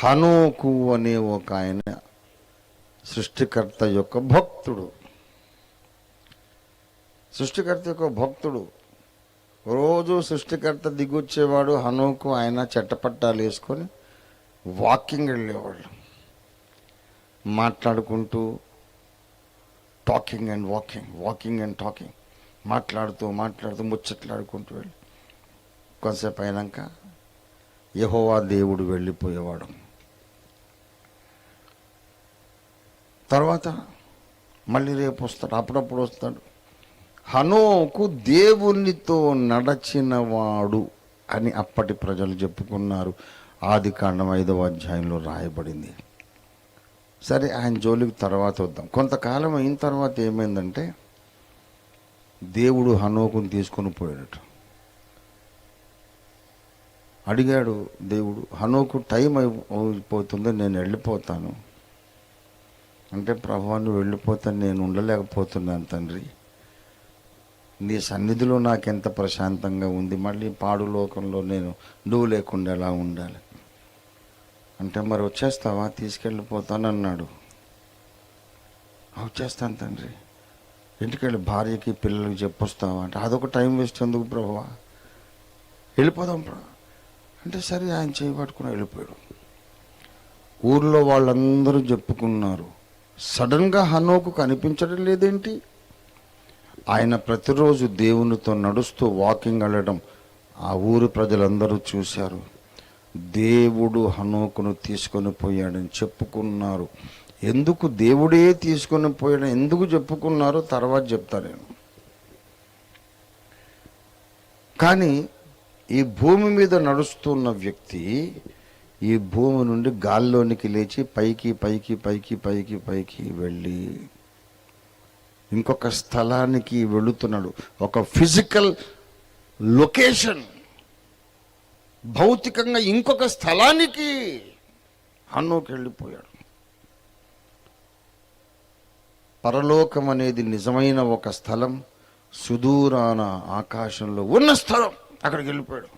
హనోకు అనే ఒక ఆయన సృష్టికర్త యొక్క భక్తుడు. సృష్టికర్త యొక్క భక్తుడు. రోజు సృష్టికర్త దిగొచ్చేవాడు హనుకు ఆయన చెట్టపట్టాలు వేసుకొని వాకింగ్ వెళ్ళేవాళ్ళు. మాట్లాడుకుంటూ talking and walking walking and talking. మాట్లాడుతూ మాట్లాడుతూ ముచ్చట్లాడుకుంటూ వెళ్ళి కొంతసేపు అయినాక యహోవా దేవుడు వెళ్ళిపోయేవాడు. తర్వాత మళ్ళీ రేపు వస్తాడు అప్పుడప్పుడు వస్తాడు. హనోకు దేవునితో నడచినవాడు అని అప్పటి ప్రజలు చెప్పుకున్నారు. ఆది కాండం ఐదవ అధ్యాయంలో రాయబడింది. సరే ఆయన జోలికి తర్వాత వద్దాం. కొంతకాలం అయిన తర్వాత ఏమైందంటే దేవుడు హనోకుని తీసుకొని పోయాడట. అడిగాడు దేవుడు హనోకు టైం అయిపోతుంది నేను వెళ్ళిపోతాను. అంటే ప్రభు నువ్వు వెళ్ళిపోతాను నేను ఉండలేకపోతున్నాను తండ్రి. నీ సన్నిధిలో నాకెంత ప్రశాంతంగా ఉంది. మళ్ళీ పాడు లోకంలో నేను నువ్వు లేకుండా ఎలా ఉండాలి? అంటే మరి వచ్చేస్తావా? తీసుకెళ్ళిపోతాను అన్నాడు. వచ్చేస్తాను తండ్రి. ఇంటికెళ్ళి భార్యకి పిల్లలకి చెప్పొస్తావా అంటే అదొక టైం వేస్ట్ ఎందుకు ప్రభువా? వెళ్ళిపోదాం ప్రభు అంటే సరే ఆయన చేయబట్టుకుని వెళ్ళిపోయాడు. ఊర్లో వాళ్ళందరూ చెప్పుకున్నారు. సడన్గా హనోకు కనిపించడం లేదేంటి? ఆయన ప్రతిరోజు దేవునితో నడుస్తూ వాకింగ్ వెళ్ళడం ఆ ఊరు ప్రజలందరూ చూశారు. దేవుడు హనోకును తీసుకొని పోయాడని చెప్పుకున్నారు. ఎందుకు దేవుడే తీసుకొని పోయాడని ఎందుకు చెప్పుకున్నారో తర్వాత చెప్తా నేను. కానీ ఈ భూమి మీద నడుస్తున్న వ్యక్తి ఈ భూమి నుండి గాల్లోనికి లేచి పైకి పైకి పైకి పైకి పైకి వెళ్ళి ఇంకొక స్థలానికి వెళుతున్నాడు. ఒక ఫిజికల్ లొకేషన్. భౌతికంగా ఇంకొక స్థలానికి హన్నోకి వెళ్ళిపోయాడు. పరలోకం అనేది నిజమైన ఒక స్థలం సుదూరాన ఆకాశంలో ఉన్న స్థలం. అక్కడికి వెళ్ళిపోయాడు.